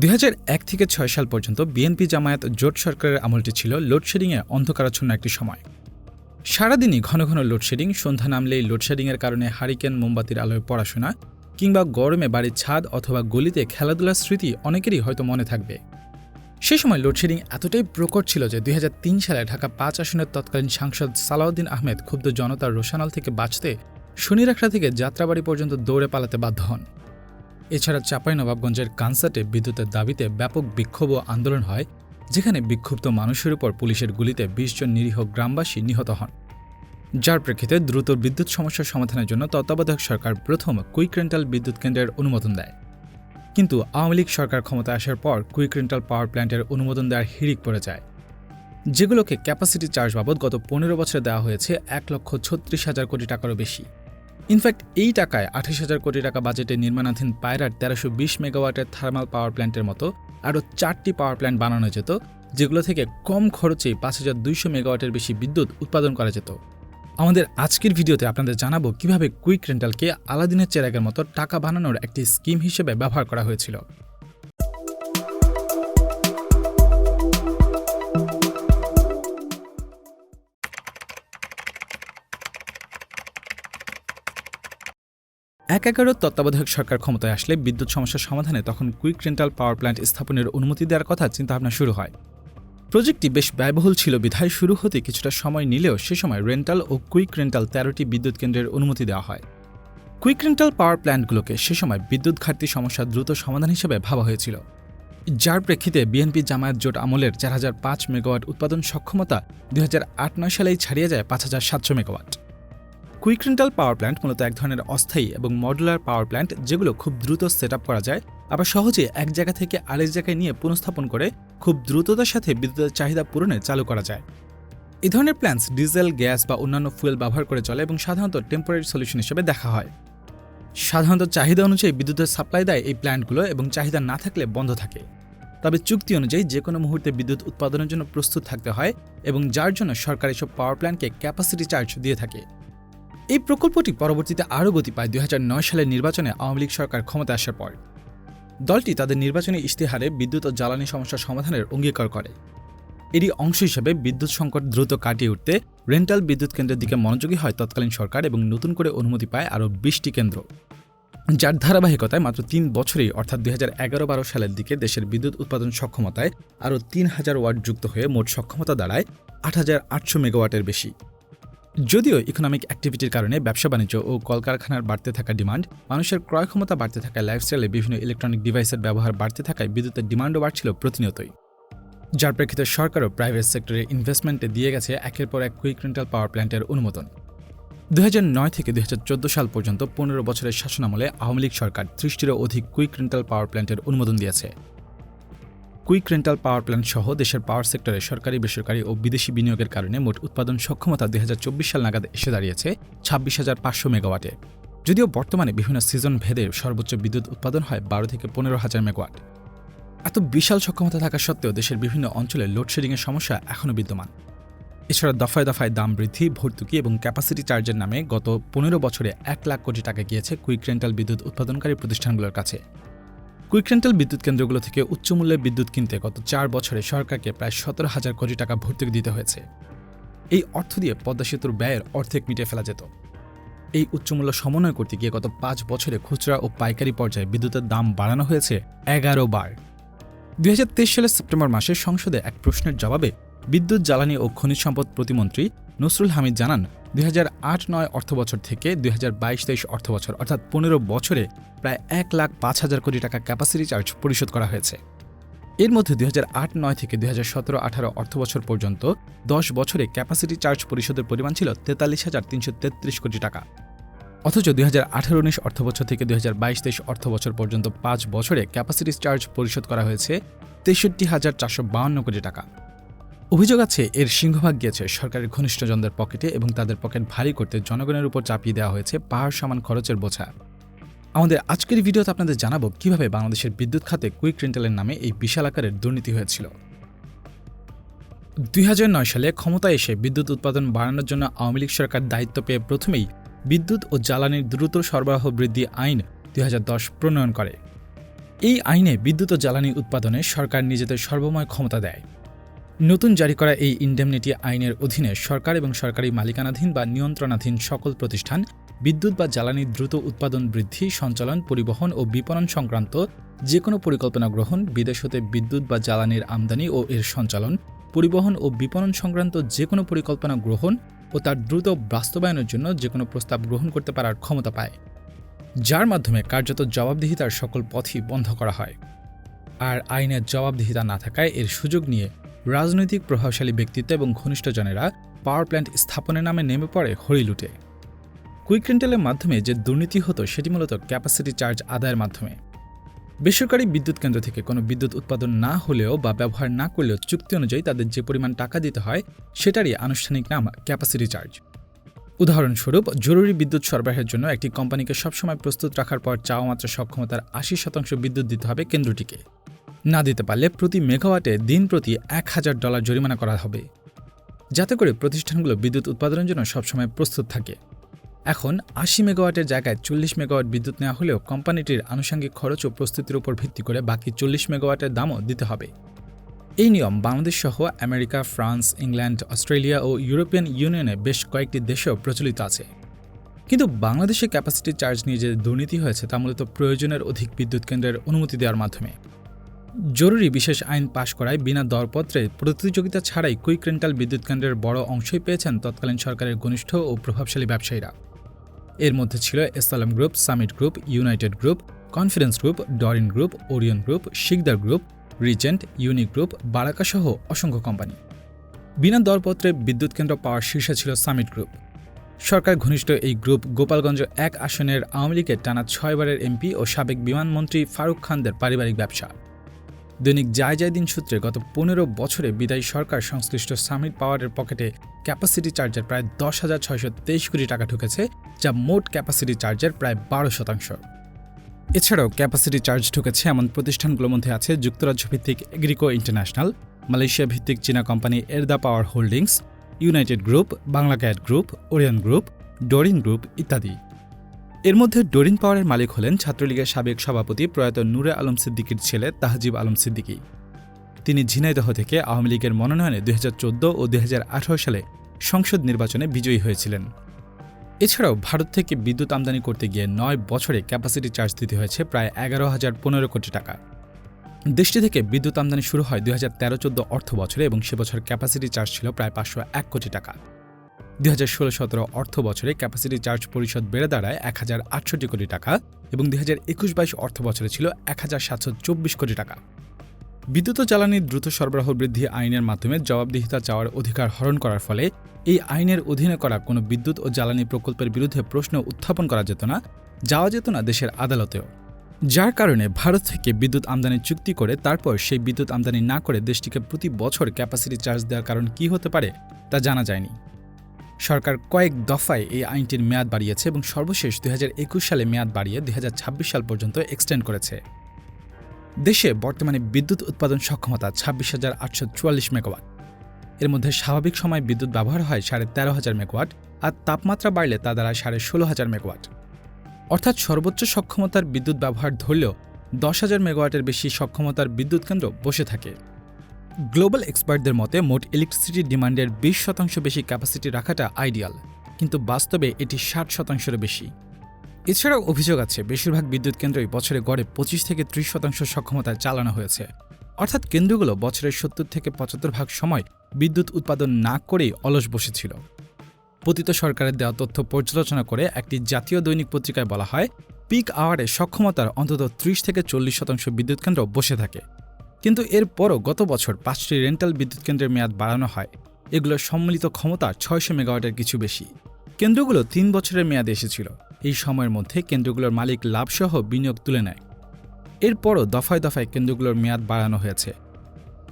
দুই হাজার এক থেকে ছয় সাল পর্যন্ত বিএনপি জামায়াত জোট সরকারের আমলটি ছিল লোডশেডিংয়ে অন্ধকারাচ্ছন্ন একটি সময়। সারাদিনই ঘন ঘন লোডশেডিং, সন্ধ্যা নামলেই লোডশেডিংয়ের কারণে হারিকেন, মোমবাতির আলোয় পড়াশোনা কিংবা গরমে বাড়ির ছাদ অথবা গলিতে খেলাধুলার স্মৃতি অনেকেরই হয়তো মনে থাকবে। সে সময় লোডশেডিং এতটাই প্রকট ছিল যে দুই হাজার তিন সালে ঢাকা পাঁচ আসনের তৎকালীন সাংসদ সালাউদ্দিন আহমেদ ক্ষুব্ধ জনতার রোশানাল থেকে বাঁচতে শনিরাখড়া থেকে যাত্রাবাড়ি পর্যন্ত দৌড়ে পালাতে বাধ্য হন। এছাড়া চাঁপাইনবাবগঞ্জের কানসাটে বিদ্যুতের দাবিতে ব্যাপক বিক্ষোভ ও আন্দোলন হয়, যেখানে বিক্ষুব্ধ মানুষের উপর পুলিশের গুলিতে বিশ জন নিরীহ গ্রামবাসী নিহত হন। যার প্রেক্ষিতে দ্রুত বিদ্যুৎ সমস্যার সমাধানের জন্য তত্ত্বাবধায়ক সরকার প্রথম কুইক রেন্টাল বিদ্যুৎ কেন্দ্রের অনুমোদন দেয়। কিন্তু আওয়ামী লীগ সরকার ক্ষমতা আসার পর কুইক রেন্টাল পাওয়ার প্ল্যান্টের অনুমোদন দেওয়ার হিড়িক পড়ে যায়। যেগুলোকে ক্যাপাসিটি চার্জ বাবদ গত পনেরো বছরে দেওয়া হয়েছে এক লক্ষ ছত্রিশ হাজার কোটি টাকারও বেশি। ইনফ্যাক্ট এই টাকায় আঠাশ হাজার কোটি টাকা বাজেটে নির্মাণাধীন পায়রার তেরোশো বিশ মেগাওয়াটের থার্মাল পাওয়ার প্ল্যান্টের মতো আরও চারটি পাওয়ার প্ল্যান্ট বানানো যেত, যেগুলো থেকে কম খরচে পাঁচ হাজার দুইশো মেগাওয়াটের বেশি বিদ্যুৎ উৎপাদন করা যেত। আমাদের আজকের ভিডিওতে আপনাদের জানাব কীভাবে কুইক রেন্টালকে আলাদিনের চেরাগের মতো টাকা বানানোর একটি স্কিম হিসেবে ব্যবহার করা হয়েছিল। এক এগারো তত্ত্বাবধায়ক সরকার ক্ষমতায় আসলে বিদ্যুৎ সমস্যার সমাধানে তখন কুইক রেন্টাল পাওয়ার প্ল্যান্ট স্থাপনের অনুমতি দেওয়ার কথা চিন্তাভাবনা শুরু হয়। প্রজেক্টটি বেশ ব্যয়বহুল ছিল। বিধায় শুরু হতে কিছুটা সময় নিলেও সে সময় রেন্টাল ও কুইক রেন্টাল তেরোটি বিদ্যুৎ কেন্দ্রের অনুমতি দেওয়া হয়। কুইক রেন্টাল পাওয়ার প্ল্যান্টগুলোকে সে সময় বিদ্যুৎ ঘাটতি সমস্যা দ্রুত সমাধান হিসেবে ভাবা হয়েছিল। যার প্রেক্ষিতে বিএনপি জামায়াত জোট আমলের চার হাজার পাঁচ মেগাওয়াট উৎপাদন সক্ষমতা দুই হাজার আট নয় সালেই ছাড়িয়ে যায় পাঁচ হাজার সাতশো megawatt. Quick rental power plant মূলত এক ধরনের অস্থায়ী এবং মডুলার পাওয়ার প্ল্যান্ট যেগুলো খুব দ্রুত সেট করা যায়, আবার সহজে এক জায়গা থেকে আরেক জায়গায় নিয়ে পুনঃস্থাপন করে খুব দ্রুততার সাথে বিদ্যুতের চাহিদা পূরণে চালু করা যায়। এই ধরনের প্ল্যান্টস ডিজেল, গ্যাস বা অন্যান্য ফুয়েল ব্যবহার করে চলে এবং সাধারণত টেম্পোরারি সলিউশন হিসেবে দেখা হয়। সাধারণত চাহিদা অনুযায়ী বিদ্যুতের সাপ্লাই দেয় এই প্ল্যান্টগুলো এবং চাহিদা না থাকলে বন্ধ থাকে। তবে চুক্তি অনুযায়ী যে কোনো মুহূর্তে বিদ্যুৎ উৎপাদনের জন্য প্রস্তুত থাকতে হয় এবং যার জন্য সরকার এসব পাওয়ার প্ল্যান্টকে ক্যাপাসিটি চার্জ দিয়ে থাকে। এই প্রকল্পটি পরবর্তীতে আরও গতি পায় দুই হাজার নয় সালের নির্বাচনে আওয়ামী লীগ সরকার ক্ষমতা আসার পর। দলটি তাদের নির্বাচনী ইশতেহারে বিদ্যুৎ ও জ্বালানি সমস্যা সমাধানের অঙ্গীকার করে। এরই অংশ হিসেবে বিদ্যুৎ সংকট দ্রুত কাটিয়ে উঠতে রেন্টাল বিদ্যুৎ কেন্দ্রের দিকে মনোযোগী হয় তৎকালীন সরকার এবং নতুন করে অনুমতি পায় আরও বিশটি কেন্দ্র। যার ধারাবাহিকতায় মাত্র তিন বছরেই, অর্থাৎ দুই হাজার এগারো বারো সালের দিকে দেশের বিদ্যুৎ উৎপাদন সক্ষমতায় আরও তিন হাজার ওয়াট যুক্ত হয়ে মোট সক্ষমতা দাঁড়ায় আট হাজার আটশো মেগাওয়াটের বেশি। যদিও ইকোনমিক অ্যাক্টিভিটির কারণে ব্যবসা বাণিজ্য ও কলকারখানার বাড়তে থাকা ডিমান্ড মানুষের ক্রয় ক্ষমতা বাড়তে থাকা লাইফস্টাইলে বিভিন্ন ইলেকট্রনিক ডিভাইসের ব্যবহার বাড়তে থাকায় বিদ্যুতের ডিমান্ডও বাড়ছিল প্রতিনিয়তই। যার প্রেক্ষিতে সরকারও প্রাইভেট সেক্টরে ইনভেস্টমেন্টে দিয়ে গেছে একের পর এক কুইক রেন্টাল পাওয়ার প্ল্যান্টের অনুমোদন। দু নয় থেকে দু হাজার চোদ্দ সাল পর্যন্ত পনেরো বছরের শাসনামলে আওয়ামী লীগ সরকার ত্রিশটিরও অধিক কুইক রেন্টাল পাওয়ার প্ল্যান্টের অনুমোদন দিয়েছে। কুইক রেন্টাল পাওয়ার প্ল্যান্ট সহ দেশের পাওয়ার সেক্টরে সরকারি, বেসরকারি ও বিদেশি বিনিয়োগের কারণে মোট উৎপাদন সক্ষমতা দুই হাজার চব্বিশ সাল নাগাদ এসে দাঁড়িয়েছে ছাব্বিশ হাজার পাঁচশো মেগাওয়াটে যদিও বর্তমানে বিভিন্ন সিজন ভেদে সর্বোচ্চ বিদ্যুৎ উৎপাদন হয় বারো থেকে পনেরো হাজার মেগাওয়াট। এত বিশাল সক্ষমতা থাকা সত্ত্বেও দেশের বিভিন্ন অঞ্চলে লোডশেডিংয়ের সমস্যা এখনও বিদ্যমান। এছাড়া দফায় দফায় দাম বৃদ্ধি, ভর্তুকি এবং ক্যাপাসিটি চার্জের নামে গত পনেরো বছরে এক লাখ কোটি টাকা গিয়েছে কুইক রেন্টাল বিদ্যুৎ উৎপাদনকারী প্রতিষ্ঠানগুলোর কাছে। কুইক রেন্টাল বিদ্যুৎ কেন্দ্রগুলো থেকে উচ্চ উচ্চমূল্যে বিদ্যুৎ কিনতে গত চার বছরে সরকারকে প্রায় সতেরো হাজার কোটি টাকা ভর্তুকি দিতে হয়েছে। এই অর্থ দিয়ে পদ্মা সেতুর ব্যয়ের অর্ধেক মিটিয়ে ফেলা যেত। এই উচ্চমূল্য সমন্বয় করতে গিয়ে গত পাঁচ বছরে খুচরা ও পাইকারি পর্যায়ে বিদ্যুতের দাম বাড়ানো হয়েছে এগারো বার। দুই হাজার তেইশ সালের সেপ্টেম্বর মাসে সংসদে এক প্রশ্নের জবাবে বিদ্যুৎ, জ্বালানি ও খনিজ সম্পদ প্রতিমন্ত্রী নসরুল হামিদ জানান, দুই আট নয় অর্থবছর থেকে দুই হাজার বাইশ তেইশ অর্থবছর, অর্থাৎ পনেরো বছরে প্রায় এক লাখ পাঁচ হাজার কোটি টাকা ক্যাপাসিটি চার্জ পরিশোধ করা হয়েছে। এর মধ্যে দুই হাজার আট নয় থেকে দুই হাজার সতেরো আঠারো অর্থবছর পর্যন্ত দশ বছরে ক্যাপাসিটি চার্জ পরিশোধের পরিমাণ ছিল তেতাল্লিশ হাজার তিনশো তেত্রিশ কোটি টাকা। অথচ দুই হাজার আঠারো উনিশ অর্থবছর থেকে দুই হাজার বাইশ তেইশ অর্থবছর পর্যন্ত পাঁচ বছরে ক্যাপাসিটি চার্জ পরিশোধ করা হয়েছে তেষট্টি হাজার চারশো বাউন্ন কোটি টাকা। অভিযোগ আছে, এর সিংহভাগ গিয়েছে। সরকারের ঘনিষ্ঠজনদের পকেটে এবং তাদের পকেট ভারী করতে জনগণের উপর চাপিয়ে দেওয়া হয়েছে পাহাড় সমান খরচের বোঝা। আমাদের আজকের ভিডিওতে আপনাদের জানাব কীভাবে বাংলাদেশের বিদ্যুৎ খাতে কুইক রেন্টালের নামে এই বিশাল আকারের দুর্নীতি হয়েছিল। দুই হাজার নয় সালে ক্ষমতায় এসে বিদ্যুৎ উৎপাদন বাড়ানোর জন্য আওয়ামী লীগ সরকার দায়িত্ব পেয়ে প্রথমেই বিদ্যুৎ ও জ্বালানির দ্রুত সরবরাহ বৃদ্ধি আইন দুই হাজার দশ প্রণয়ন করে। এই আইনে বিদ্যুৎ ও জ্বালানি উৎপাদনে সরকার নিজেদের সর্বময় ক্ষমতা দেয়। নতুন জারি করা এই ইন্ডেমনিটি আইনের অধীনে সরকার এবং সরকারি মালিকানাধীন বা নিয়ন্ত্রণাধীন সকল প্রতিষ্ঠান, বিদ্যুৎ বা জ্বালানি দ্রুত উৎপাদন বৃদ্ধি, সঞ্চালন, পরিবহন ও বিপণন সংক্রান্ত যে কোনো পরিকল্পনা গ্রহণ, বিদেশ হতে বিদ্যুৎ বা জ্বালানির আমদানি ও এর সঞ্চালন, পরিবহন ও বিপণন সংক্রান্ত যে কোনো পরিকল্পনা গ্রহণ ও তার দ্রুত বাস্তবায়নের জন্য যে কোনো প্রস্তাব গ্রহণ করতে পারার ক্ষমতা পায়, যার মাধ্যমে কার্যত জবাবদিহিতার সকল পথই বন্ধ করা হয়। আর আইনের জবাবদিহিতা না থাকায় এর সুযোগ নিয়ে রাজনৈতিক প্রভাবশালী ব্যক্তিত্ব এবং ঘনিষ্ঠজনেরা পাওয়ার প্ল্যান্ট স্থাপনের নামে নেমে পড়ে হরিলুটে কুইক রেন্টালের মাধ্যমে যে দুর্নীতি হতো, সেটি মূলত ক্যাপাসিটি চার্জ আদায়ের মাধ্যমে। বেসরকারি বিদ্যুৎ কেন্দ্র থেকে কোনো বিদ্যুৎ উৎপাদন না হলেও বা ব্যবহার না করলেও চুক্তি অনুযায়ী তাদের যে পরিমাণ টাকা দিতে হয়, সেটারই আনুষ্ঠানিক নাম ক্যাপাসিটি চার্জ উদাহরণস্বরূপ, জরুরি বিদ্যুৎ সরবরাহের জন্য একটি কোম্পানিকে সবসময় প্রস্তুত রাখার পর চাওয়া মাত্র সক্ষমতার আশি শতাংশ বিদ্যুৎ দিতে হবে কেন্দ্রটিকে। না দিতে পারলে প্রতি মেগাওয়াটে দিন প্রতি এক হাজার ডলার জরিমানা করা হবে। যাতে করে প্রতিষ্ঠানগুলো বিদ্যুৎ উৎপাদনের জন্য সবসময় প্রস্তুত থাকে। এখন আশি মেগাওয়াটের জায়গায় চল্লিশ মেগাওয়াট বিদ্যুৎ নেওয়া হলেও কোম্পানিটির আনুষঙ্গিক খরচ ও প্রস্তুতির উপর ভিত্তি করে বাকি চল্লিশ মেগাওয়াটের দামও দিতে হবে। এই নিয়ম বাংলাদেশ সহ আমেরিকা, ফ্রান্স, ইংল্যান্ড, অস্ট্রেলিয়া ও ইউরোপিয়ান ইউনিয়নে বেশ কয়েকটি দেশেও প্রচলিত আছে। কিন্তু বাংলাদেশে ক্যাপাসিটি চার্জ নিয়ে যে দুর্নীতি হয়েছে তা মূলত প্রয়োজনের অধিক বিদ্যুৎ কেন্দ্রের অনুমতি দেওয়ার মাধ্যমে। জরুরি বিশেষ আইন পাশ করায় বিনা দরপত্রে প্রতিযোগিতা ছাড়াই কুইক রেন্টাল বিদ্যুৎ কেন্দ্রের বড় অংশই পেয়েছেন তৎকালীন সরকারের ঘনিষ্ঠ ও প্রভাবশালী ব্যবসায়ীরা। এর মধ্যে ছিল S Alam group, Summit group, United group, Confidence group, Doreen group, Orion group, Sikder group, Regent, Unique group বারাকাসহ অসংখ্য কোম্পানি। বিনা দরপত্রে বিদ্যুৎ কেন্দ্র পাওয়ার শীর্ষে ছিল সামিট গ্রুপ। সরকার ঘনিষ্ঠ এই গ্রুপ গোপালগঞ্জ এক আসনের আওয়ামী লীগের টানা ছয়বারের এমপি ও সাবেক বিমানমন্ত্রী ফারুক খানদের পারিবারিক ব্যবসা। দৈনিক যায় যায় দিন সূত্রে গত পনেরো বছরে বিদায়ী সরকার সংশ্লিষ্ট সামিট পাওয়ারের পকেটে ক্যাপাসিটি চার্জের প্রায় দশ হাজার ছয়শো তেইশ কোটি টাকা ঢুকেছে, যা মোট ক্যাপাসিটি চার্জের প্রায় বারো শতাংশ। এছাড়াও ক্যাপাসিটি চার্জ ঢুকেছে এমন প্রতিষ্ঠানগুলোর মধ্যে আছে যুক্তরাজ্য ভিত্তিক এগ্রিকো ইন্টারন্যাশনাল মালয়েশিয়া ভিত্তিক চীনা company Erda power holdings, United group Bangla Cat group, Orion group, Doreen group ইত্যাদি। এর মধ্যে ডোরিন পাওয়ারের মালিক হলেন ছাত্রলীগের সাবেক সভাপতি প্রয়াত নূরে আলম সিদ্দিকির ছেলে তাহজিব আলম সিদ্দিকি। তিনি ঝিনাইদহ থেকে আওয়ামী লীগের মনোনয়নে দুই হাজার চোদ্দ ও দুই হাজার আঠারো সালে সংসদ নির্বাচনে বিজয়ী হয়েছিলেন। এছাড়াও ভারত থেকে বিদ্যুৎ আমদানি করতে গিয়ে নয় বছরে ক্যাপাসিটি চার্জ দিতে হয়েছে প্রায় এগারো হাজার পনেরো কোটি টাকা। দেশটি থেকে বিদ্যুৎ আমদানি শুরু হয় দুই হাজার তেরো চোদ্দ অর্থ বছরে এবং সে বছর ক্যাপাসিটি চার্জ ছিল প্রায় পাঁচশো এক কোটি টাকা। দুই হাজার ষোলো সতেরো অর্থ বছরে ক্যাপাসিটি চার্জ পরিষদ বেড়ে দাঁড়ায় এক হাজার আটষট্টি কোটি টাকা এবং দুই হাজার একুশ বাইশ অর্থ বছরে ছিল এক হাজার সাতশো চব্বিশ কোটি টাকা। বিদ্যুৎ জ্বালানির দ্রুত সরবরাহ বৃদ্ধি আইনের মাধ্যমে জবাবদিহিতা চাওয়ার অধিকার হরণ করার ফলে এই আইনের অধীনে করা কোনো বিদ্যুৎ ও জ্বালানি প্রকল্পের বিরুদ্ধে প্রশ্ন উত্থাপন করা যেত না, যাওয়া যেত না দেশের আদালতেও। যার কারণে ভারত থেকে বিদ্যুৎ আমদানি চুক্তি করে তারপর সেই বিদ্যুৎ আমদানি না করে দেশটিকে প্রতি বছর ক্যাপাসিটি চার্জ দেওয়ার কারণ কী হতে পারে তা জানা যায়নি। সরকার কয়েক দফায় এই আইনটির মেয়াদ বাড়িয়েছে এবং সর্বশেষ দুই হাজার একুশ সালে মেয়াদ বাড়িয়ে দুই হাজার ছাব্বিশ সাল পর্যন্ত এক্সটেন্ড করেছে। দেশে বর্তমানে বিদ্যুৎ উৎপাদন সক্ষমতা ছাব্বিশ হাজার আটশো চুয়াল্লিশ মেগাওয়াট। এর মধ্যে স্বাভাবিক সময় বিদ্যুৎ ব্যবহার হয় সাড়ে তেরো হাজার মেগাওয়াট আর তাপমাত্রা বাড়লে তা দ্বারা সাড়ে ষোলো হাজার মেগাওয়াট। অর্থাৎ সর্বোচ্চ সক্ষমতার বিদ্যুৎ ব্যবহার ধরলেও দশ হাজার মেগাওয়াটের বেশি সক্ষমতার বিদ্যুৎ কেন্দ্র বসে থাকে। গ্লোবাল এক্সপার্টদের মতে, মোট ইলেকট্রিসিটি ডিমান্ডের বিশ শতাংশ বেশি ক্যাপাসিটি রাখাটা আইডিয়াল কিন্তু বাস্তবে এটি ষাট শতাংশেরও বেশি। এছাড়াও অভিযোগ আছে, বেশিরভাগ বিদ্যুৎ কেন্দ্রই বছরে গড়ে পঁচিশ থেকে ত্রিশ শতাংশ সক্ষমতায় চালানো হয়েছে। অর্থাৎ কেন্দ্রগুলো বছরের সত্তর থেকে পঁচাত্তর ভাগ সময় বিদ্যুৎ উৎপাদন না করেই অলস বসেছিল। পতিত সরকারের দেওয়া তথ্য পর্যালোচনা করে একটি জাতীয় দৈনিক পত্রিকায় বলা হয়, পিক আওয়ারে সক্ষমতার অন্তত ত্রিশ থেকে চল্লিশ শতাংশ বিদ্যুৎ কেন্দ্র বসে থাকে। কিন্তু এরপরও গত বছর পাঁচটি রেন্টাল বিদ্যুৎ কেন্দ্রের মেয়াদ বাড়ানো হয়। এগুলোর সম্মিলিত ক্ষমতা ছয়শো মেগাওয়াটের কিছু বেশি। কেন্দ্রগুলো তিন বছরের মেয়াদে এসেছিল। এই সময়ের মধ্যে কেন্দ্রগুলোর মালিক লাভসহ বিনিয়োগ তুলে নেয়। এরপরও দফায় দফায় কেন্দ্রগুলোর মেয়াদ বাড়ানো হয়েছে।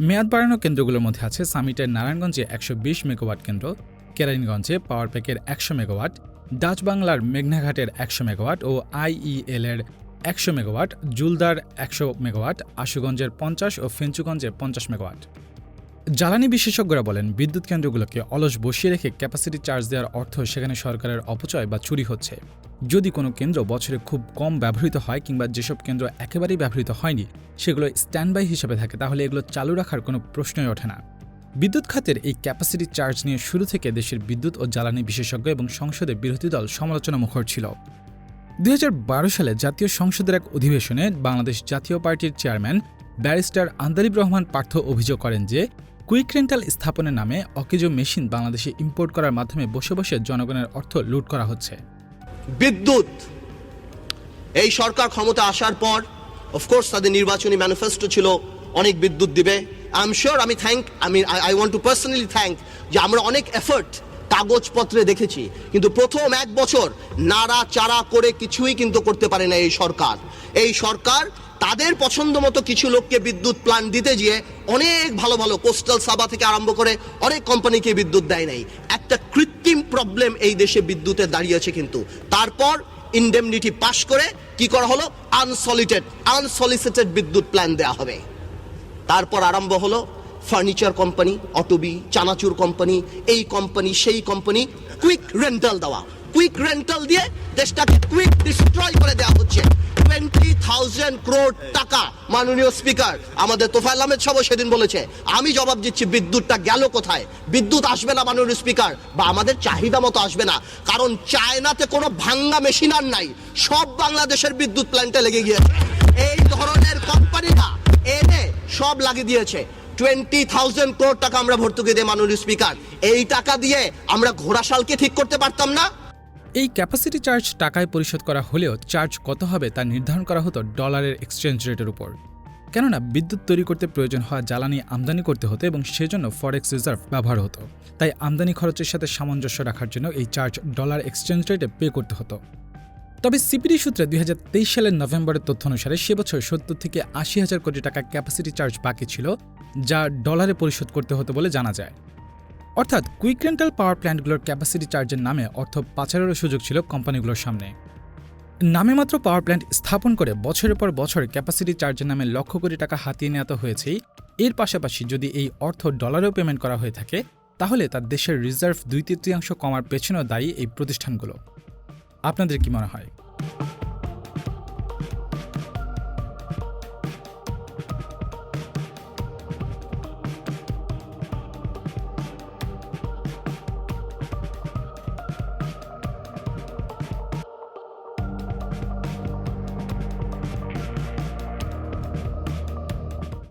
মেয়াদ বাড়ানো কেন্দ্রগুলোর মধ্যে আছে সামিটের নারায়ণগঞ্জে একশো বিশ মেগাওয়াট কেন্দ্র, কেরানীগঞ্জে পাওয়ার প্যাকের একশো মেগাওয়াট ডাচ বাংলার মেঘনাঘাটের একশো মেগাওয়াট ও আইইএল এর একশো মেগাওয়াট, জুলদার একশো মেগাওয়াট, আশুগঞ্জের পঞ্চাশ ও ফেঞ্চুগঞ্জে পঞ্চাশ মেগাওয়াট। জ্বালানি বিশেষজ্ঞরা বলেন, বিদ্যুৎ কেন্দ্রগুলোকে অলস বসিয়ে রেখে ক্যাপাসিটি চার্জ দেওয়ার অর্থ সেখানে সরকারের অপচয় বা চুরি হচ্ছে। যদি কোনো কেন্দ্র বছরে খুব কম ব্যবহৃত হয় কিংবা যেসব কেন্দ্র একেবারেই ব্যবহৃত হয়নি, সেগুলো স্ট্যান্ডবাই হিসেবে থাকে, তাহলে এগুলো চালু রাখার কোনো প্রশ্নই ওঠে না। বিদ্যুৎ খাতের এই ক্যাপাসিটি চার্জ নিয়ে শুরু থেকে দেশের বিদ্যুৎ ও জ্বালানি বিশেষজ্ঞ এবং সংসদে বিরোধী দল সমালোচনা মুখর ছিল। দুই সালে জাতীয় সংসদের এক অধিবেশনে বাংলাদেশ জাতীয় পার্টির চেয়ারম্যান ব্যারিস্টার আন্দারিব রহমান পার্থ অভিযোগ করেন যে, কুইক রেন্টাল স্থাপনের নামে অকেজো মেশিন বাংলাদেশে ইম্পোর্ট করার মাধ্যমে বসে বসে জনগণের অর্থ লুট করা হচ্ছে। বিদ্যুৎ! এই সরকার ক্ষমতা আসার পর অফকোর্স তাদের নির্বাচনী ম্যানিফেস্টো ছিল, অনেক বিদ্যুৎ দিবে। আই এম শিওর আমি থ্যাংক আমি I want to personally thank যে আমরা অনেক এফর্ট কাগজপত্রে দেখেছি। কিন্তু প্রথম এক বছর নাড়া চাড়া করে কিছুই কিন্তু করতে পারে না এই সরকার। এই সরকার তাদের পছন্দ মতো কিছু লোককে বিদ্যুৎ প্ল্যান দিতে গিয়ে অনেক ভালো ভালো কোস্টাল সাবা থেকে আরম্ভ করে অনেক কোম্পানিকে বিদ্যুৎ দেয় নাই। একটা কৃত্রিম প্রবলেম এই দেশে বিদ্যুতের দাঁড়িয়েছে কিন্তু। তারপর ইন্ডেমনিটি পাশ করে কি করা হলো? আনসলিটেড আনসলিসিটেড বিদ্যুৎ প্ল্যান দেওয়া হবে। তারপর আরম্ভ হলো ফার্নিচার কোম্পানি অটোবি, চানাচুর কোম্পানি এই কোম্পানি সেই কোম্পানি কুইক রেন্টাল দেওয়া। কুইক রেন্টাল দিয়ে দেশটাকে কুইক ডিস্ট্রয় করে দেওয়া হচ্ছে। টোয়েন্টি থাউজেন্ড ক্রোড টাকা, মাননীয় স্পিকার আমাদের তোফায়েল আহমেদ সাহেব সেদিন বলেছে। আমি জবাব দিচ্ছি, বিদ্যুৎটা গেল কোথায়? বিদ্যুৎ আসবে না, মাননীয় স্পিকার বা আমাদের চাহিদা মতো আসবে না। কারণ চায়নাতে কোনো ভাঙ্গা মেশিন আর নাই। সব বাংলাদেশের বিদ্যুৎ প্ল্যান্টে লেগে গিয়েছে। এই ধরনের কোম্পানিটা এনে সব লাগিয়ে দিয়েছে। টোয়েন্টি থাউজেন্ড ক্রোড টাকা আমরা ভর্তুকি দিই মাননীয় স্পিকার এই টাকা দিয়ে আমরা ঘোড়াশালকে ঠিক করতে পারতাম না। এই ক্যাপাসিটি চার্জ টাকায় পরিশোধ করা হলেও চার্জ কত হবে তা নির্ধারণ করা হতো ডলারের এক্সচেঞ্জ রেটের উপর। কেননা বিদ্যুৎ তৈরি করতে প্রয়োজন হওয়া জ্বালানি আমদানি করতে হতো এবং সেজন্য ফরেক্স রিজার্ভ ব্যবহার হতো। তাই আমদানি খরচের সাথে সামঞ্জস্য রাখার জন্য এই চার্জ ডলার এক্সচেঞ্জ রেটে পে করতে হতো। তবে সিপিডি সূত্রে দুই হাজার তেইশ সালের নভেম্বরের তথ্য অনুসারে সে বছর সত্তর থেকে আশি হাজার কোটি টাকা ক্যাপাসিটি চার্জ বাকি ছিল, যা ডলারে পরিশোধ করতে হতো বলে জানা যায়। অর্থাৎ কুইক রেন্টাল পাওয়ার প্ল্যান্টগুলোর ক্যাপাসিটি চার্জের নামে অর্থ পাচারেরও সুযোগ ছিল কোম্পানিগুলোর সামনে। নামে মাত্র পাওয়ার প্ল্যান্ট স্থাপন করে বছরের পর বছর ক্যাপাসিটি চার্জের নামে লক্ষ কোটি টাকা হাতিয়ে নেওয়া তো হয়েছেই। এর পাশাপাশি যদি এই অর্থ ডলারেও পেমেন্ট করা হয়ে থাকে, তাহলে তার দেশের রিজার্ভ দুই তৃতীয়াংশ কমার পেছনেও দায়ী এই প্রতিষ্ঠানগুলো। আপনাদের কি মনে হয়?